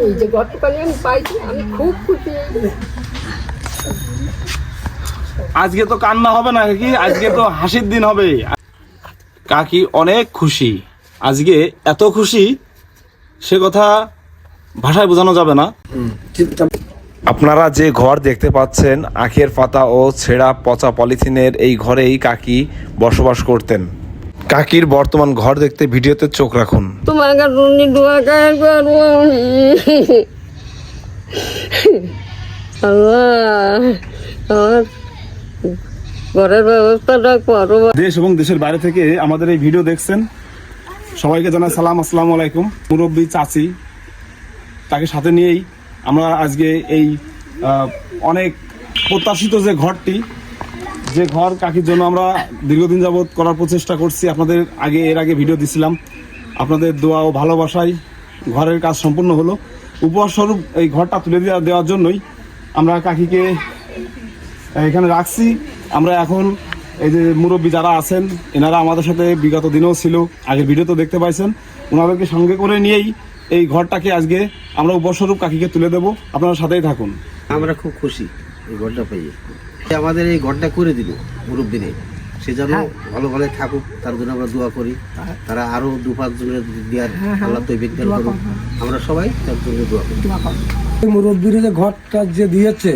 এই যে গতকালে আমি পাইছি আমি খুব খুশি আজকে তো কান্না হবে না কাকি। আজকে তো হাসির দিন হবে। কাকি অনেক খুশি। আজকে এত খুশি সে কথা ভাষায় বোঝানো যাবে না। আপনারা যে ঘর দেখতে পাচ্ছেন আখের পাতা ও ছেঁড়া পচা পলিথিনের এই ঘরেই কাকি বসবাস করতেন। কাকির বর্তমান ঘর দেখতে ভিডিওতে চোখ রাখুন। তোমার কাছে দোয়া গায়ে করব? আমার ঘরের ব্যবস্থাটা করো দেশ এবং দেশের বাইরে থেকে আমাদের এই ভিডিও দেখছেন সবাইকে জানাই সালাম আসসালামু আলাইকুম। মুরব্বী চাচি তাকে সাথে নিয়েই আমরা আজকে এই অনেক প্রত্যাশিত যে ঘরটি যে ঘর কাকির জন্য আমরা দীর্ঘদিন যাবৎ করার প্রচেষ্টা করছি, আপনাদের আগে, এর আগে ভিডিও দিছিলাম। আপনাদের দোয়া ও ভালোবাসায় ঘরের কাজ সম্পূর্ণ হলো। উপহার স্বরূপ এই ঘরটা তুলে দেওয়া, দেওয়ার জন্যই আমরা কাকিকে এখানে রাখছি। আমরা এখন এই যে মুরব্বী যারা আছেন, এনারা আমাদের সাথে বিগত দিনেও ছিল, আগের ভিডিও তো দেখতে পাইছেন। ওনাদেরকে সঙ্গে করে নিয়েই এই ঘরটাকে আজকে আমরা উপস্বরূপ কাকিকে তুলে দেব। আপনারা সাথেই থাকুন। আমরা খুব খুশি এই ঘরটা পেয়ে। আমাদের এই ঘরটা করে দিল মুরব্বিনে সে যেন ভালো ভালো থাকুক তার জন্য আমরা দোয়া করি। তারা আরও দু পাঁচ জনের দেওয়ার আল্লাহ তো করুক। আমরা সবাই তার জন্য দোয়া করি। মুরব্বীর যে ঘরটা যে দিয়েছে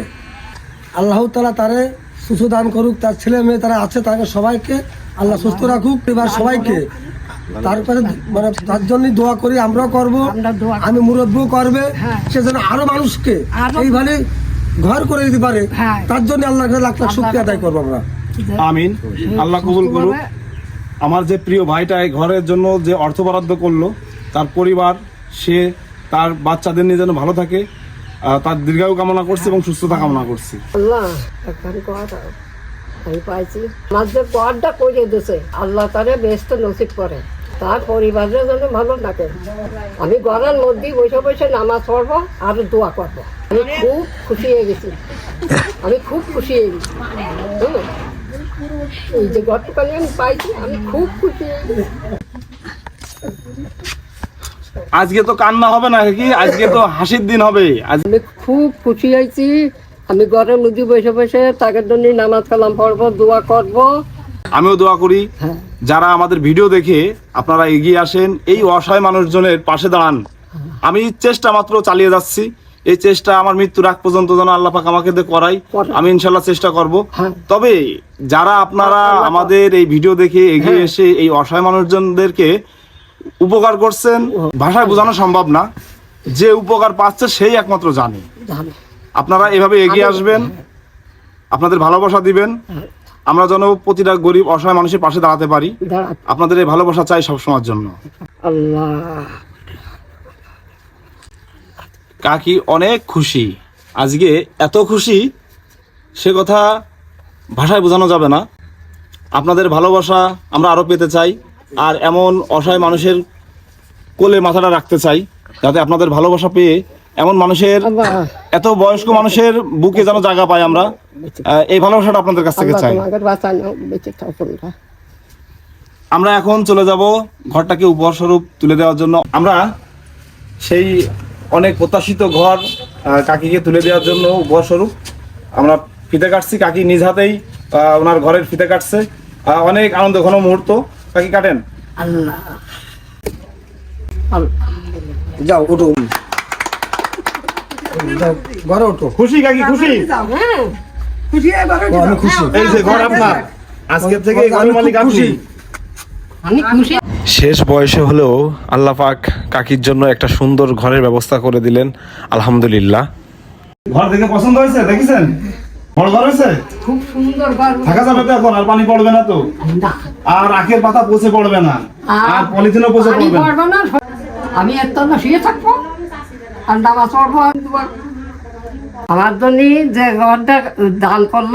আল্লাহ তালা তারে সুস্থ দান করুক তার ছেলে মেয়ে তারা আছে তাকে সবাইকে আল্লাহ সুস্থ রাখুক এবার সবাইকে। তার কাছে মানে তার জন্যই দোয়া করি আমরাও করব। আমি মুরব্বীও করবে। সে যেন আরও মানুষকে এইভাবে ঘর করে দিতে পারে তার জন্য আল্লাহ লাখ লাখ শুক্রিয়া আদায় করব আমরা। আমিন। আল্লাহ কবুল করুক। আমার যে প্রিয় ভাইটা এই ঘরের জন্য যে অর্থ বরাদ্দ করল তার পরিবার সে তার বাচ্চাদের নিয়ে যেন ভালো থাকে তার দীর্ঘায়ু কামনা করছি এবং সুস্থতা কামনা করছি। আল্লাহ আমি পাইছি। আমার যে পরটা করে দিছে আল্লাহ তারে ব্যস্ত নসিব করে। তার পরিবারের জন্য ভালো থাকে। আমি ঘরের মধ্যেই বসে বসে নামাজ পড়ব আর দোয়া করব। আমি খুব খুশি হয়ে গেছি। আমি খুব খুশি হয়ে গেছি। এই যে গতকালে আমি পাইছি আমি খুব খুশি হয়ে গেছি। আজকে তো কান্না হবে না কি? আজকে তো হাসির দিন হবে। আমি খুব খুশি হয়েছি। আমি ঘরের মধ্যে বসে বসে তাদের জন্য নামাজ কালাম পড়ব দোয়া করব। আমিও দোয়া করি। হ্যাঁ। যারা আমাদের ভিডিও দেখে আপনারা এগিয়ে আসেন এই অসহায় মানুষজনের পাশে দাঁড়ান। আমি চেষ্টা মাত্র চালিয়ে যাচ্ছি। এই চেষ্টা আমার মৃত্যুর আগ পর্যন্ত যেন আল্লাহ পাক আমাকে দিয়ে করাই। আমি ইনশাল্লাহ চেষ্টা করব। হ্যাঁ। তবে যারা আপনারা আমাদের এই ভিডিও দেখে এগিয়ে হ্যাঁ। এসে এই অসহায় মানুষজনদেরকে উপকার করছেন ভাষায় বোঝানো সম্ভব না। যে উপকার পাচ্ছে সেই একমাত্র জানে। আপনারা এভাবে এগিয়ে আসবেন। আপনাদের ভালোবাসা দিবেন। আমরা যেন প্রতিটা গরিব অসহায় মানুষের পাশে দাঁড়াতে পারি। আপনাদের এই ভালোবাসা চাই সবসময়ের জন্য। আল্লাহ। কাকি অনেক খুশি। আজকে এত খুশি সে কথা ভাষায় বোঝানো যাবে না। আপনাদের ভালোবাসা আমরা আরও পেতে চাই আর এমন অসহায় মানুষের কোলে মাথাটা রাখতে চাই যাতে আপনাদের ভালোবাসা পেয়ে এমন মানুষের এত বয়স্ক মানুষের বুকে যেন জায়গা পায় আমরা। এই ভালোবাসাটা আপনাদের কাছ থেকে চাই। আমরা এখন চলে যাব ঘরটাকে উপহার স্বরূপ তুলে দেওয়ার জন্য। আমরা সেই অনেক প্রত্যাশিত ঘর কাকিকে তুলে দেওয়ার জন্য উপহার স্বরূপ আমরা ফিতে কাটছি কাকি নিজ হাতেই ওনার ঘরের ফিতে কাটছে। অনেক আনন্দ ঘন মুহূর্ত। কাকি কাটেন। যাও ওঠো যাও, ঘরে ওঠো খুশি কাকি খুশি? হ্যাঁ খুশি। এই যে ঘর আপনার। আজকের থেকে মালিক আপনি। খুশি। শেষ বয়সে হলেও আল্লাহ পাক কাকির জন্য একটা সুন্দর ঘরের ব্যবস্থা করে দিলেন আলহামদুলিল্লাহ। ঘর দেখে পছন্দ হয়েছে? দেখেছেন? বড় ঘর হয়েছে? খুব সুন্দর গল্প থাকা যাবে তো এখন আর পানি পড়বে না তো। আর আখের পাতা পচে পড়বে না। আর পলিথিনও পচে পড়বে না। আমি এত না শুয়ে থাকব। আর নামাজ পড়ব। আমার জন্য যে ঘরটা দান করল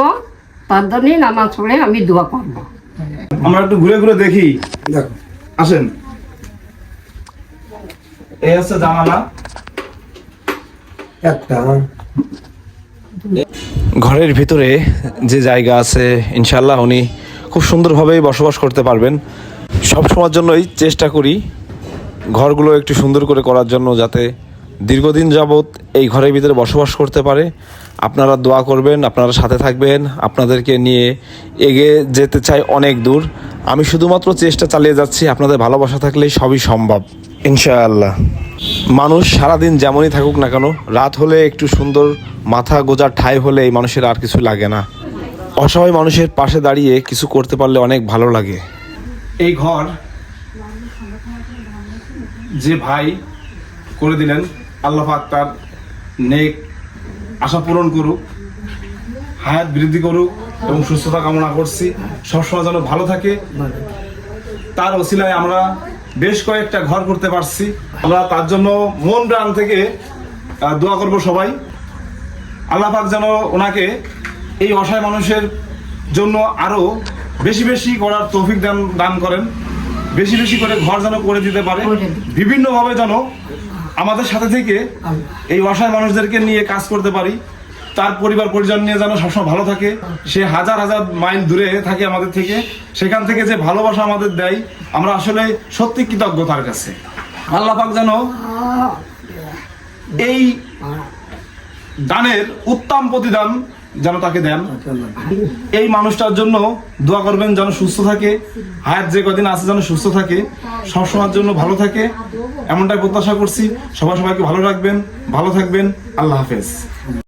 তার জন্যই নামাজ পড়ে আমি দোয়া করব। আমরা একটু ঘুরে ঘুরে দেখি। দেখো। আসেন। এই হচ্ছে জামানা একটা। ঘরের ভিতরে যে জায়গা আছে ইনশাল্লাহ উনি খুব সুন্দরভাবেই বসবাস করতে পারবেন। সব সময়ের জন্যই চেষ্টা করি ঘরগুলো একটু সুন্দর করে করার জন্য যাতে দীর্ঘদিন যাবৎ এই ঘরের ভিতরে বসবাস করতে পারে। আপনারা দোয়া করবেন আপনারা সাথে থাকবেন আপনাদেরকে নিয়ে এগিয়ে যেতে চাই অনেক দূর। আমি শুধুমাত্র চেষ্টা চালিয়ে যাচ্ছি আপনাদের ভালোবাসা থাকলেই সবই সম্ভব। ইনশাআল্লাহ। মানুষ সারাদিন যেমনই থাকুক না কেন রাত হলে একটু সুন্দর মাথা গোজার ঠাই হলে এই মানুষের আর কিছু লাগে না। অসহায় মানুষের পাশে দাঁড়িয়ে কিছু করতে পারলে অনেক ভালো লাগে। এই ঘর যে ভাই করে দিলেন আল্লাহ পাক তার নেক আশা পূরণ করুক হায়াত বৃদ্ধি করুক এবং সুস্থতা কামনা করছি। সবসময় যেন ভালো থাকে। তার ওসিলায় আমরা বেশ কয়েকটা ঘর করতে পারছি। আমরা তার জন্য মন প্রাণ থেকে দোয়া করব সবাই। আল্লাহ পাক যেন ওনাকে এই অসহায় মানুষের জন্য আরও বেশি বেশি করার তৌফিক দান দান করেন। বেশি বেশি করে ঘর যেন করে দিতে পারে। বিভিন্নভাবে যেন আমাদের সাথে থেকে এই অসহায় মানুষদেরকে নিয়ে কাজ করতে পারি। তার পরিবার পরিজন নিয়ে যেন সবসময় ভালো থাকে। সে হাজার হাজার মাইল দূরে থাকে আমাদের থেকে। সেখান থেকে যে ভালোবাসা আমাদের দেয় আমরা আসলে সত্যি কৃতজ্ঞ তার কাছে। আল্লাহ পাক যেন এই দানের উত্তম প্রতিদান যেন তাকে দেন। এই মানুষটার জন্য দোয়া করবেন যেন সুস্থ থাকে। হায়াত যে কদিন আছে যেন সুস্থ থাকে। সবসময়ের জন্য ভালো থাকে। এমনটাই প্রত্যাশা করছি। সবাই সবাইকে ভালো রাখবেন ভালো থাকবেন। আল্লাহ হাফেজ।